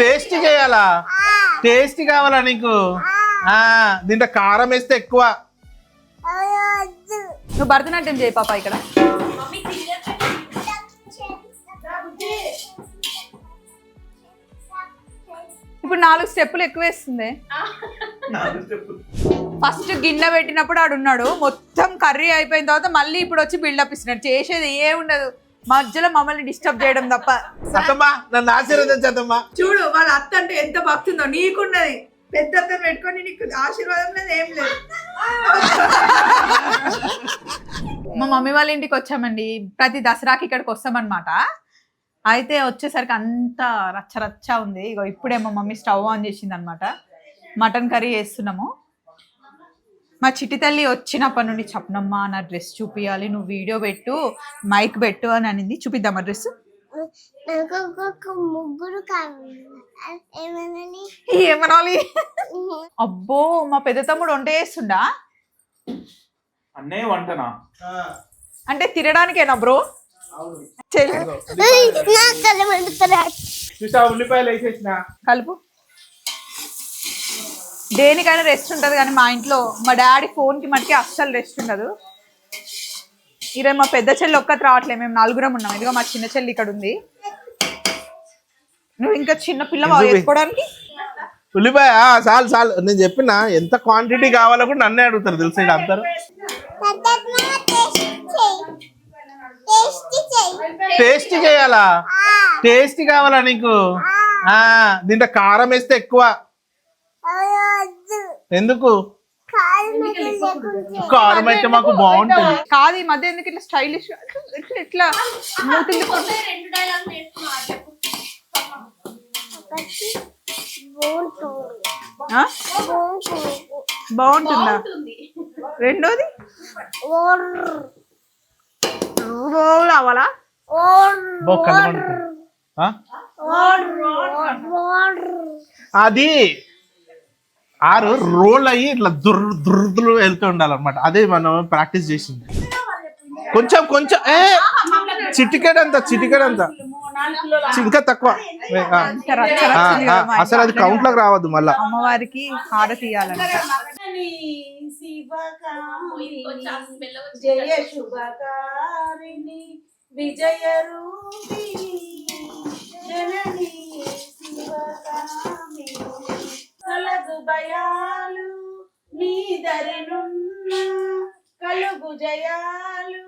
Taste చేయాలా? Taste కావాలా నీకు? ఆ దీంట్లో కారం వేస్తే ఎక్కువ. నువ్వు భరతనాట్యం చేయి పాప ఇక్కడ. ఇప్పుడు నాలుగు స్టెప్పులు ఎక్కువ వేస్తుంది. ఫస్ట్ గిన్నె పెట్టినప్పుడు ఆడున్నాడు. మొత్తం కర్రీ అయిపోయిన తర్వాత మళ్ళీ ఇప్పుడు వచ్చి బిల్డప్ ఇస్తున్నాడు. చేసేది ఏ ఉండదు. మధ్యలో మమ్మల్ని డిస్టర్బ్ చేయడం తప్ప. నన్ను ఆశీర్వదించద్దమ్మా చూడు వాళ్ళ అత్త అంటే ఎంత భక్తుందో. నీకున్నది. పెద్ద అత్తను పెట్టుకొని నీకు ఆశీర్వాదం లేదు ఏం లేదు. మా మమ్మీ వాళ్ళ ఇంటికి వచ్చామండి. ప్రతి దసరాకి ఇక్కడికి వస్తామన్నమాట. అయితే వచ్చేసరికి అంత రచ్చ రచ్చ ఉంది. ఇగో ఇప్పుడే మా మమ్మీ స్టవ్ ఆన్ చేసింది అనమాట మటన్ కర్రీ వేస్తున్నాము మా చిట్టి తల్లి వచ్చినప్పటి నుండి చెప్పనమ్మా నా డ్రెస్ చూపియాలి నువ్వు వీడియో పెట్టు మైక్ పెట్టు అని అనింది. చూపిద్దామా డ్రెస్? ముగ్గురు కావాలి. ఏమనాలి? అబ్బో మా పెద్ద తమ్ముడు వంట చేస్తుండా? వంటనా? అంటే తినడానికేనా బ్రో? కలుపు. దేనికైనా రెస్ట్ ఉంటుంది కానీ మా ఇంట్లో మా డాడీ ఫోన్కి మటుకి అస్సలు రెస్ట్ ఉండదు. ఈరోజు మా పెద్ద చెల్లి ఒక్కటి రావట్లేదు మేము నలుగురం ఉన్నాం. ఇదిగో మా చిన్న చెల్లి ఇక్కడ ఉంది. నువ్వు ఇంకా చిన్న పిల్ల వేసుకోవడానికి ఉల్లిపాయ చాలు చాలు. నేను చెప్పిన ఎంత క్వాంటిటీ కావాలో కూడా నన్నే అడుగుతారు తెలుసు అందరు? టేస్ట్ చేయి టేస్ట్ చేయాలా టేస్ట్ కావాలా నీకు? ఆ దీంట్లో కారం వేస్తే ఎక్కువ. ఎందుకు? కారం అయితే మాకు బాగుంటుంది. కాదు. ఈ మధ్య ఎందుకు ఇట్లా స్టైలిష్ ఇట్లా? బాగుంటుందా? రెండోది? రోల్ అవ్వాలా? అది ఆరు రోల్ అయ్యి ఇట్లా దుర్ దుర్దులు వెళ్తూ ఉండాలన్నమాట. అదే మనం ప్రాక్టీస్ చేసింది. కొంచెం కొంచెం ఏ చిటికెడ్ అంత చిటికెడ్ అంత ఇంకా తక్కువ. అసలు అది. కౌంట్లోకి రావద్దు మళ్ళా. అమ్మవారికి హారతి ఇవ్వాలంట జయ శుభకారిణి విజయ రూపిణి జనని శివకామిని కలగు భయాలు నీ దరినున్న కలుగు జయాలు.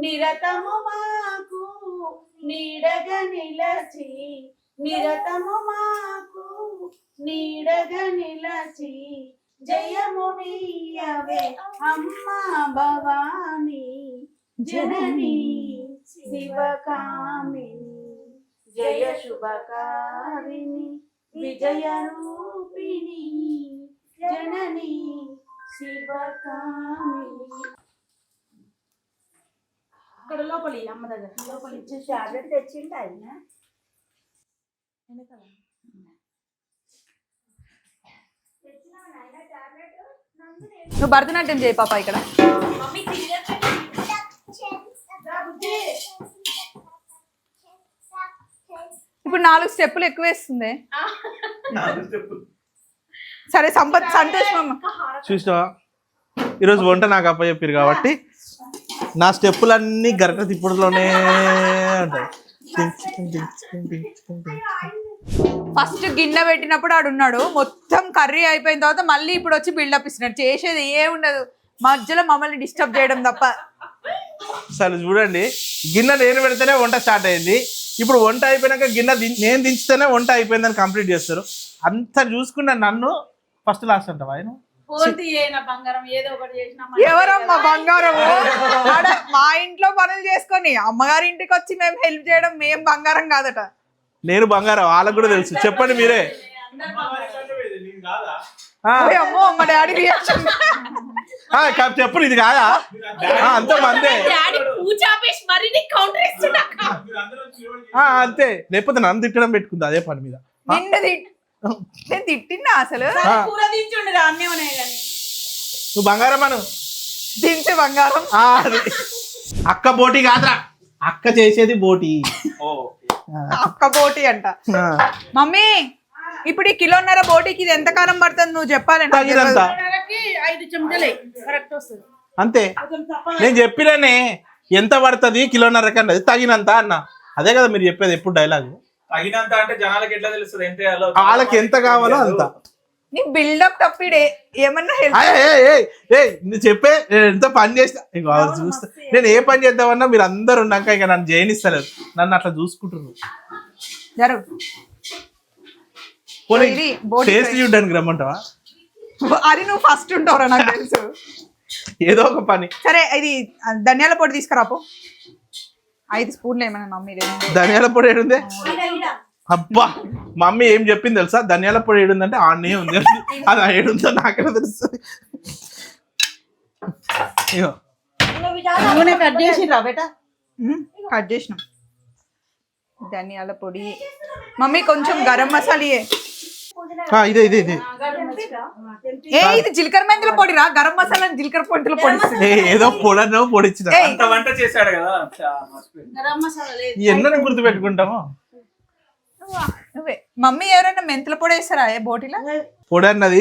నిరతము మాకు నీడగ నిలచి నిరతము మాకు నీడగ నిలచి జయమునియవే అమ్మా భవాని జనని శివకామిని జయ శుభకారిణి విజయ రూపిణి జనని శివకామిని ఇక్కడ లోపలి అమ్మ దగ్గర. లోపలి ఇచ్చేసి టాబ్లెట్ తెచ్చిండి ఆయన. నువ్వు భరతనాట్యం చేయి పాప ఇక్కడ. ఇప్పుడు నాలుగు స్టెప్పులు ఎక్కువ వేస్తుంది సరే సంపత్ సంతోష్ మామ. చూసావా ఈరోజు వంట నాకు అప్పచెప్పారు కాబట్టి నా స్టెప్పులన్నీ గరట తిప్పుడులోనే ఉంటాయి. ఫస్ట్ గిన్నె పెట్టినప్పుడు ఆడున్నాడు మొత్తం కర్రీ అయిపోయిన తర్వాత మళ్ళీ ఇప్పుడు వచ్చి బిల్డప్ ఇస్తున్నాడు. చేసేది ఏ ఉండదు మధ్యలో మమ్మల్ని డిస్టర్బ్ చేయడం తప్ప. సరే చూడండి. గిన్నె నేను పెడితేనే వంట స్టార్ట్ అయింది. ఇప్పుడు వంట అయిపోయినాక గిన్నె నేను దించితేనే వంట అయిపోయిందని కంప్లీట్ చేస్తారు. అంత చూసుకున్న నన్ను ఫస్ట్ లాస్ట్ అంటావా ఆయన? పోతే ఏనా బంగారం ఏదో ఒకటి చేసినా ఎవరమ్మా బంగారం మా ఇంట్లో పనులు చేసుకొని అమ్మగారి ఇంటికి వచ్చి మేము హెల్ప్ చేయడం మేం బంగారం కాదట. నేను బంగారం వాళ్ళకు కూడా తెలుసు. చెప్పండి మీరే. అమ్మో మా డాడీ రియాక్షన్ ఆ, కా- చెప్పండి ఇది కాదా ఆ, అంత మందే. పూజాపేసి మరి కౌంటర్ ఇస్తున్నా. ఆ, అంతే. లేకపోతే నన్ను తిట్టడం పెట్టుకుంది అదే పని మీద. నేను తిట్టినా అసలు? నువ్వు బంగారం అను. దించే బంగారం. అక్క బోటి కాదురా. అక్క చేసేది బోటి. అక్క పోటీ అంట. మమ్మీ ఇప్పుడు ఈ కిలోన్నర బోటికి ఇది ఎంత కాలం పడుతుంది నువ్వు చెప్పాలంటే అంతే. నేను చెప్పిననే ఎంత పడుతుంది కిలోన్నర కన్నా? అది తగినంత అన్న. అదే కదా మీరు చెప్పేది ఎప్పుడు డైలాగ్ తగినంత అంటే జనాలకి ఎట్లా తెలుస్తుంది? ఎంత? వాళ్ళకి ఎంత కావాలో అంత. నీ బిల్డప్ తప్పిడే ఏమన్నా హెల్ప్ ఏయ్, ఏయ్, ఏయ్, ఏయ్, నువ్వు చెప్పే నేను ఎంత పని చేస్తా? చూస్తా. నేను ఏ పని చేద్దామన్నా మీరు అందరు ఉన్నాక ఇక నన్ను జయనిస్తలేదు నన్ను అట్లా చూసుకుంటున్నారు టేస్ట్ చూడడానికి రమ్మంటావా? అది నువ్వు ఫస్ట్ ఉంటావురా నాకు తెలుసు. ఏదో ఒక పని. సరే ఇది ధనియాల పొడి తీసుకురాపో. ఐదు స్పూన్లు ఏమైనా మమ్మీ ధనియాల పొడి ఏడుంది? అబ్బా మమ్మీ ఏం చెప్పింది తెలుసా? ధనియాల పొడి ఏడుందంటే ఆడనే ఉంది. అది ఏడుందో నాకే తెలుస్తుంది? ఇగో. నూనె కట్ చేసి రా బేటా? కట్ చేసినాం ధనియాల పొడి. మమ్మీ కొంచెం గరం మసాలా ఇదే ఇదే ఇదే. ఏ ఇది జీలకర్ర మెంతుల పొడి రా. గరం మసాలా జీలకర్ర పొడిల పొడి ఏదో పొడనో పొడిచ్చిన. ఏయ్, అంత వంట చేశాడు కదా. గరం మసాలా లేదు. ఎన్నని గుర్తు పెట్టుకుంటామో మమ్మీ ఎవరైనా మెంతుల పొడి వేస్తారా ఏ బోటిలో? పొడి అన్నది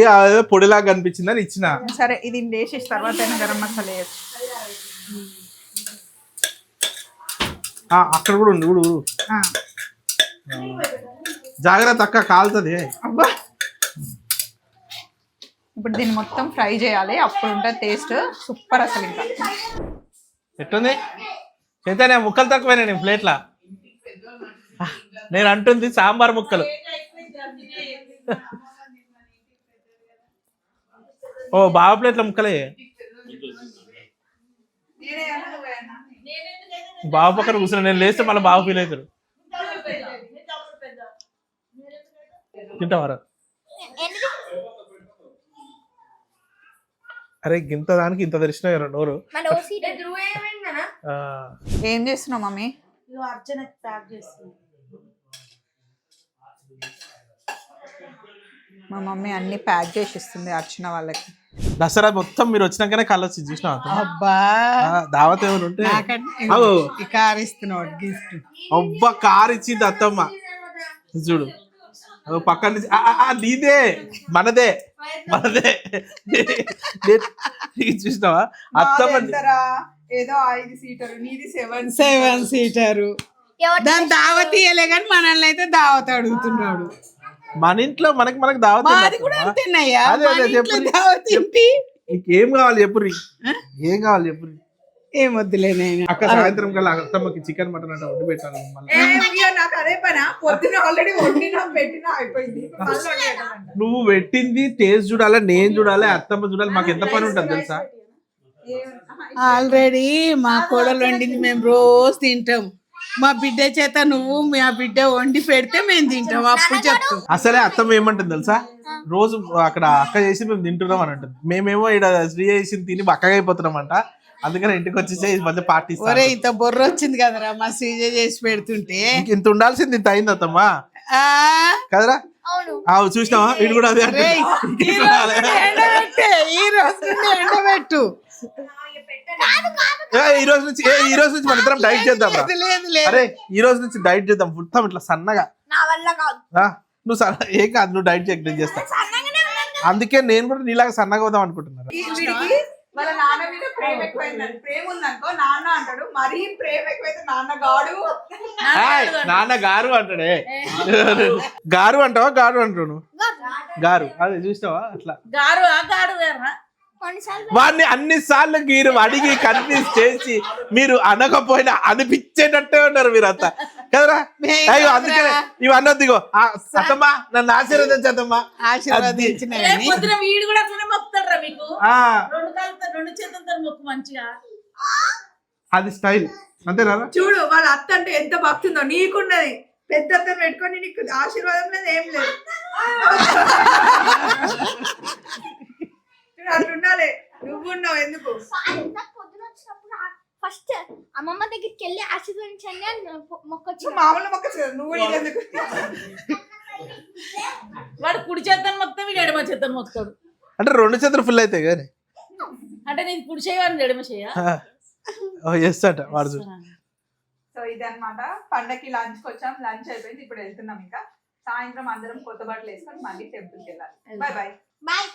పొడిలాగా కనిపించిందని ఇచ్చిన. సరే ఇది వేసేసి తర్వాత అయినా గరం మసాలా వేయచ్చు. ఆ, అక్కడ కూడా ఉంది ఊడు జాగ్రత్త అక్క కాలుతుంది. అబ్బా. ఇప్పుడు దీన్ని మొత్తం ఫ్రై చేయాలి. అప్పుడు ఉంటుంది టేస్ట్ సూపర్ అసలు ఇంకా. ఎట్టుంది? చైతన్య ముక్కలు తక్కువైనా నేను ప్లేట్లా. నేను అంటుంది సాంబార్ ముక్కలు. ఓ బావ ప్లేట్ల ముక్కలే. బావ పక్కన కూర్చున్నా నేను లేస్తే మళ్ళీ బావ ఫీల్ అవుతారు. తింటావారా అరే గింత దానికి ఇంత తెరిచిన నోరు? మన ఓసీ ఆ, ఏం చేస్తున్నావు మమ్మీ? ప్యాక్ మా మమ్మీ అన్ని ప్యాక్ చేసి ఇస్తుంది అర్చన వాళ్ళకి. దసరా మొత్తం మీరు వచ్చినాకనే కళ్ళు వచ్చి చూసిన అబ్బా! దావత్ ఏమైనా ఉంటే? కార్ ఇస్తున్నాడు గిఫ్ట్ అబ్బా కార్ ఇచ్చింది అత్తమ్మ. చూడు. పక్కన నుంచి నీదే మనదే మనదే చూసినావా అత్తమ్మ ఏదో ఐదు సీటర్ నీది సెవెన్ సెవెన్ సీటరు దాని దావత్ ఇయ్యలే కానీ మనల్ని అయితే దావత్ అడుగుతున్నాడు మన ఇంట్లో మనకి మనకి దావత్ కూడా. అంతేనయ్యా. దావత్ నీకేం కావాలి చెప్పుర్రి ఏం కావాలి చెప్పుర్రి ఏం వద్దులే నేను. అక్క సాయంత్రం కల్లా అత్తమ్మకి చికెన్ మటన్ అంటే వండి పెట్టాలి మళ్ళీ నాకు అదే పనా. పొద్దున ఆల్రెడీ వండినా పెట్టినా అయిపోయింది. నువ్వు పెట్టింది టేస్ట్ చూడాలి నేను చూడాలి అత్తమ్మ చూడాలి? మాకు ఎంత పని ఉంటుంది తెలుసా? ఆల్రెడీ మా కోడలు వండింది మేము రోజు తింటాం. మా బిడ్డ చేత నువ్వు మా బిడ్డ వండి పెడితే మేము తింటాం. అప్పుడు చెప్తాం. అసలే అత్తమ్మ ఏమంటుంది తెలుసా? రోజు అక్కడ అక్క చేసి మేము తింటున్నాం అని అంటుంది. మేమేమో ఇక్కడ శ్రీ చేసి తిని బక్కగా అయిపోతున్నామంట. అందుకని ఇంటికి వచ్చేసి ఈ మధ్య పార్టీ ఒరే ఇంత బొర్ర వచ్చింది కదరా మా శ్రీజ చేసి పెడుతుంటే. ఇంత ఉండాల్సింది ఇంత అయింది అత్తమ్మ. ఆ? కదరా? అవును. చూసినావా? వీడు కూడా అదే ఈ రోజు ఎండబెట్టే ఈ రోజు నుండి ఎండబెట్టు. ఏ, ఈ రోజు నుంచి ఏ, ఈ రోజు నుంచి మన ఇద్దరం డైట్ చేద్దాం అరే ఈ రోజు నుంచి డైట్ చేద్దాం. మొత్తం ఇట్లా సన్నగా. నా వల్ల కాదు. ఆ, నువ్వు సన్న ఏం కాదు నువ్వు డైట్ చేయక చేస్తా. అందుకే నేను కూడా నీలాగా సన్నగా అవుదాం అనుకుంటున్నాను వాళ్ళ నాన్న మీద ప్రేమ ఎక్కువైందని ప్రేమ ఉందనుకో నాన్న అంటాడు మరీ ప్రేమ ఎక్కువైతే నాన్న గాడు. నాన్న గారు అంటాడే. గారు అంటావా గారు అంటావు నువ్వు గారు. అదే చూసినావా? అట్లా. గారు ఆ గారు వాడిని అన్ని సార్లు మీరు అడిగి కన్విన్స్ చేసి మీరు అనకపోయినా అనిపించేటట్టే ఉన్నారు మీరు అంతా కదరా? అయ్యో అందుకనే ఇవన్నీ వద్దిగో ఆ, అత్తమ్మా నన్ను ఆశీర్వదించమ్మా ఆశీర్వదించిన కానీ పొద్దున వీడు కూడా అట్లనే మొక్కుతాడు మీకు? ఆ. రెండు కాళ్ళతో రెండు చేతులతో మొక్కు మంచిగా. అది స్టైల్. అంతేనా చూడు వాళ్ళ అత్త అంటే ఎంత భక్తుందో నీకున్నది పెద్ద అత్తను పెట్టుకొని నీకు ఆశీర్వాదం లేదు ఏం లేదు. అట్లుండాలి. నువ్వు ఉన్నావు ఎందుకు ఫస్ట్ అమ్మమ్మ దగ్గరికి వెళ్ళి ఆశీర్వదించండి అని మొక్కొచ్చు నువ్వు మామూలు మొక్క నువ్వు కూడా ఇది ఎందుకు? వాడు కుడి చేతను మొక్తా వీడు ఎడమ చేతను మొక్తాడు అంటే రెండు చేతులు ఫుల్ అవుతాయి కానీ. అంటే నీకు కుడి చేయవాడిని ఎడమ చేయ? ఎస్ అట వాడు సో ఇదన్నమాట. పండకి లంచ్కి వచ్చాం లంచ్ అయిపోయింది ఇప్పుడు వెళ్తున్నాం ఇంకా. సాయంత్రం అందరం కొత్త బట్టలు వేసుకొని మళ్ళీ టెంపుల్కి వెళ్ళాలి. Bye bye bye